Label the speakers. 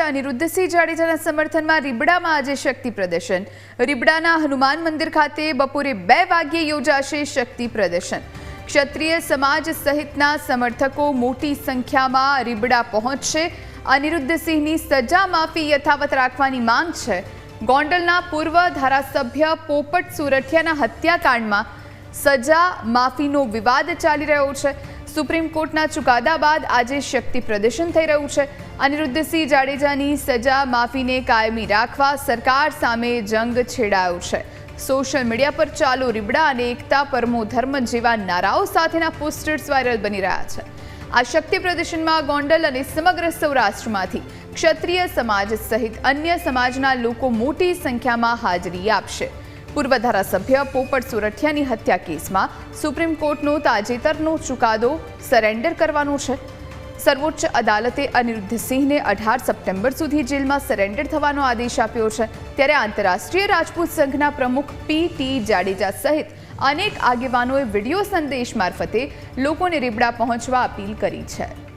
Speaker 1: અનિરુદ્ધસિંહ જાડેજાના સમર્થનમાં રીબડામાં આજે શક્તિ પ્રદર્શન. રીબડાના હનુમાન મંદિર ખાતે બપોરે બે વાગ્યે યોજાશે શક્તિ પ્રદર્શન. ક્ષત્રિય સમાજ સહિતના સમર્થકો મોટી સંખ્યામાં રીબડા પહોંચશે અનિરુદ્ધસિંહની સજા માફી યથાવત રાખવાની માંગ છે. ગોંડલના પૂર્વ ધારાસભ્ય પોપટ સુરઠિયાના હત્યાકાંડમાં સજા માફીનો વિવાદ ચાલી રહ્યો છે. સુપ્રીમ કોર્ટના ચુકાદા બાદ આજે શક્તિ પ્રદર્શન થઈ રહ્યું છે. અનિરુદ્ધસિંહ જાડેજાની સજા માફીને કાયમી રાખવા સરકાર સામે જંગ છેડાયો છે. સોશિયલ મીડિયા પર ચાલો રીબડા અને એકતા પરમો ધર્મ જેવા નારાઓ સાથેના પોસ્ટર્સ વાયરલ બની રહ્યા છે. આ શક્તિ પ્રદર્શનમાં ગોંડલ અને સમગ્ર સૌરાષ્ટ્રમાંથી ક્ષત્રિય સમાજ સહિત અન્ય સમાજના લોકો મોટી સંખ્યામાં હાજરી આપશે. પૂર્વ ધારાસભ્ય પોપટ સુરઠિયાની હત્યા કેસમાં સુપ્રીમ કોર્ટનો તાજેતરનો ચુકાદો સરેન્ડર કરવાનો છે. સર્વોચ્ચ અદાલતે અનિરુદ્ધ સિંહને અઢાર સપ્ટેમ્બર સુધી જેલમાં સરેન્ડર થવાનો આદેશ આપ્યો છે. ત્યારે આંતરરાષ્ટ્રીય રાજપૂત સંઘના પ્રમુખ પી ટી જાડેજા સહિત અનેક આગેવાનોએ વીડિયો સંદેશ મારફતે લોકોને રીબડા પહોંચવા અપીલ કરી છે.